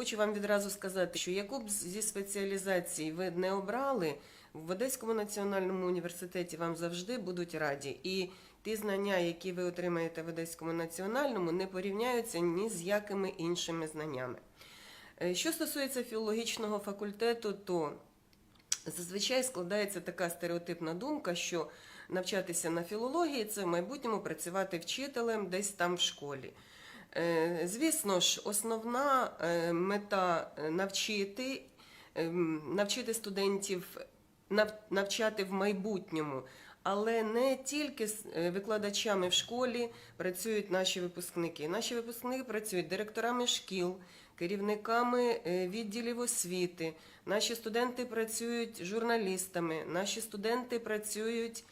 Хочу вам відразу сказати, що яку б зі спеціалізацій ви не обрали, в Одеському національному університеті вам завжди будуть раді. І ті знання, які ви отримаєте в Одеському національному, не порівняються ні з якими іншими знаннями. Е, Що стосується філологічного факультету, то зазвичай складається така стереотипна думка, що навчатися на філології це в майбутньому працювати вчителем десь там в школі. Е, Звісно ж, основна е, мета е, навчити, навчити студентів нав- навчати в майбутньому. Але не тільки з викладачами в школі працюють наші випускники. Наші випускники працюють директорами шкіл, керівниками відділів освіти. Наші студенти працюють журналістами, наші студенти працюють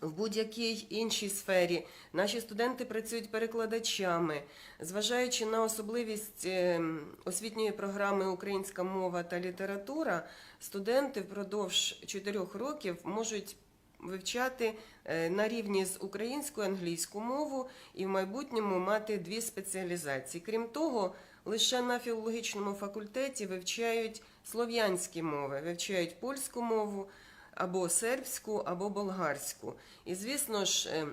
в будь-якій іншій сфері. Наші студенти працюють перекладачами. Зважаючи на особливість е, освітньої програми Українська мова та література, студенти впродовж чотирьох років можуть вивчати е, на рівні з українською англійську мову і в майбутньому мати дві спеціалізації. Крім того, лише на філологічному факультеті вивчають слов'янські мови, вивчають польську мову або сербську, або болгарську. І звісно ж. е,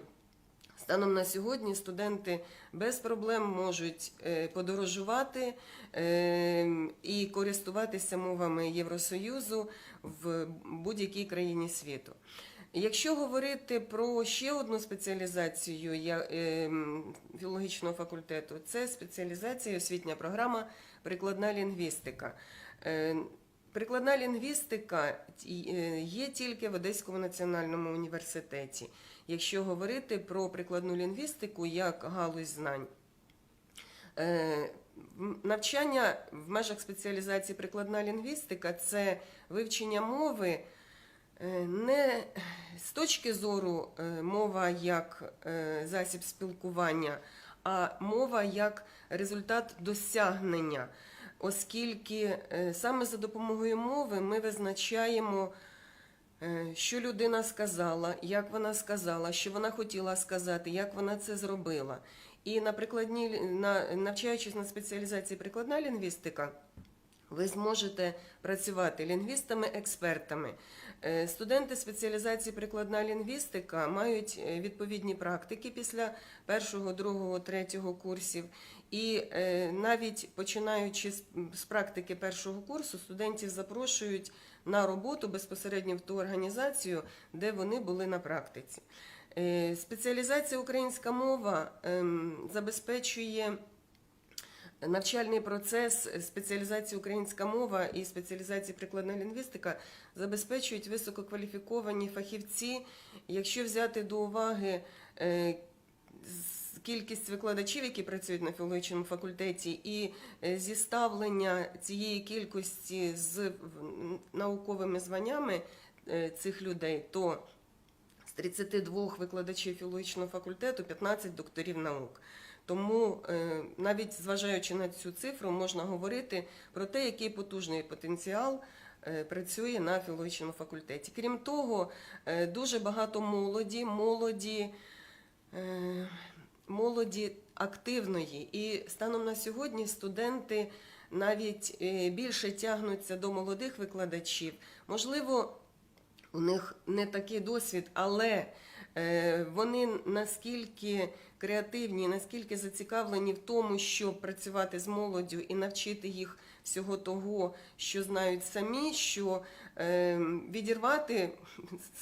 Станом на сьогодні студенти без проблем можуть е, подорожувати е, і користуватися мовами Євросоюзу в будь-якій країні світу. Якщо говорити про ще одну спеціалізацію філологічного факультету, це спеціалізація освітня програма прикладна лінгвістика. Прикладна лінгвістика е, є тільки в Одеському національному університеті, якщо говорити про прикладну лінгвістику як галузь знань. Е, Навчання в межах спеціалізації прикладна лінгвістика це вивчення мови е, не з точки зору мова як засіб спілкування, а мова як результат досягнення, оскільки е, саме за допомогою мови ми визначаємо. Е, Що людина сказала, як вона сказала, що вона хотіла сказати, як вона це зробила. І на прикладні, на навчаючись на спеціалізації прикладна лінгвістика, ви зможете працювати лінгвістами-експертами. Е, Студенти спеціалізації прикладна лінгвістика мають е, відповідні практики після першого, другого, третього курсів. І е, навіть починаючи з, практики першого курсу, студентів запрошують на роботу безпосередньо в ту організацію, де вони були на практиці. Спеціалізація українська мова ем, забезпечує навчальний процес спеціалізації українська мова і спеціалізації прикладна лінгвістика забезпечують висококваліфіковані фахівці. Якщо взяти до уваги е, кількість викладачів, які працюють на філологічному факультеті, і е, зіставлення цієї кількості з науковими званнями е, цих людей, то з 32 викладачів філологічного факультету 15 докторів наук. Тому е, навіть зважаючи на цю цифру, можна говорити про те, який потужний потенціал е, працює на філологічному факультеті. Крім того, е, дуже багато молоді, молоді, молоді активної. І станом на сьогодні студенти навіть більше тягнуться до молодих викладачів. Можливо, у них не такий досвід, але вони наскільки креативні, наскільки зацікавлені в тому, щоб працювати з молоддю і навчити їх всього того, що знають самі, що е, відірвати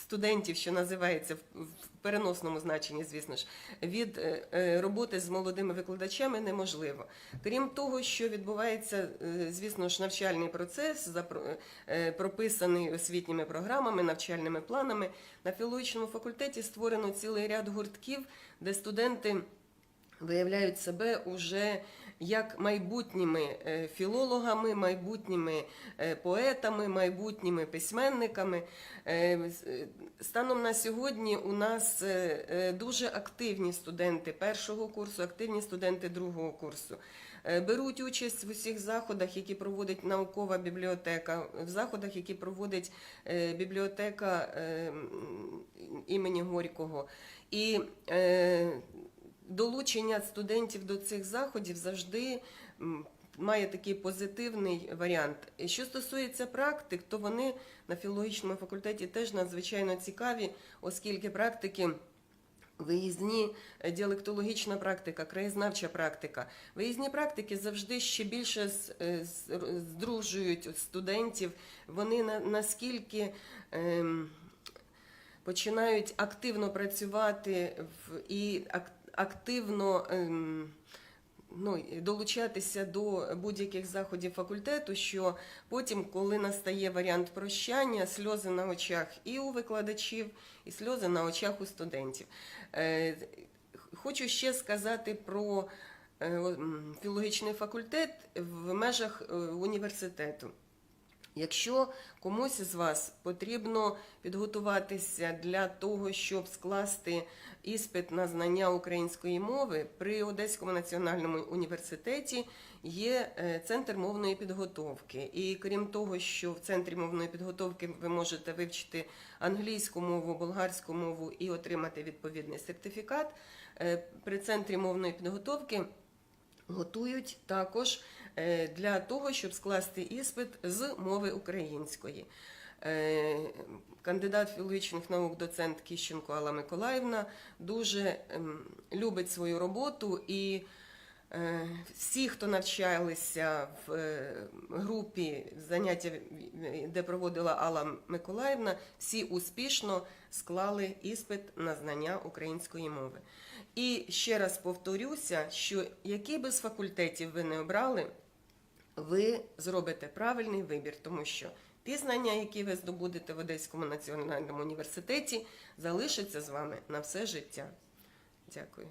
студентів, що називається в, переносному значенні, звісно ж, від е, е, роботи з молодими викладачами неможливо. Крім того, що відбувається, е, звісно ж, навчальний процес, запро- е, прописаний освітніми програмами, навчальними планами. На філологічному факультеті створено цілий ряд гуртків, де студенти виявляють себе уже як майбутніми е, філологами, майбутніми е, поетами, майбутніми письменниками. Е, Станом на сьогодні у нас дуже активні студенти першого курсу, активні студенти другого курсу. Беруть участь в усіх заходах, які проводить наукова бібліотека, в заходах, які проводить бібліотека е, імені Горького. І долучення студентів до цих заходів завжди має такий позитивний варіант. І Що стосується практик, то вони на філологічному факультеті теж надзвичайно цікаві, оскільки практики. Виїзні е, діалектологічна практика, краєзнавча практика. Виїзні практики завжди ще більше е, здружують студентів. Вони наскільки ем, починають активно працювати і ак, активно ем, ну, долучатися до будь-яких заходів факультету, що потім, коли настає варіант прощання, сльози на очах і у викладачів, і сльози на очах у студентів. Е, Хочу ще сказати про е, філологічний факультет в межах е, університету. Якщо комусь із вас потрібно підготуватися для того, щоб скласти іспит на знання української мови, при Одеському національному університеті є е, центр мовної підготовки. І крім того, що в центрі мовної підготовки ви можете вивчити англійську мову, болгарську мову і отримати відповідний сертифікат, е, при центрі мовної підготовки готують також е, для того, щоб скласти іспит з мови української. Е, Кандидат філологічних наук, доцент Кіщенко Алла Миколаївна дуже ем, любить свою роботу і всі, хто навчалися в е, групі заняття, де проводила Алла Миколаївна, всі успішно склали іспит на знання української мови. І ще раз повторюся, що який би з факультетів ви не обрали, ви зробите правильний вибір, тому що ті знання, які ви здобудете в Одеському національному університеті, залишаться з вами на все життя. Дякую.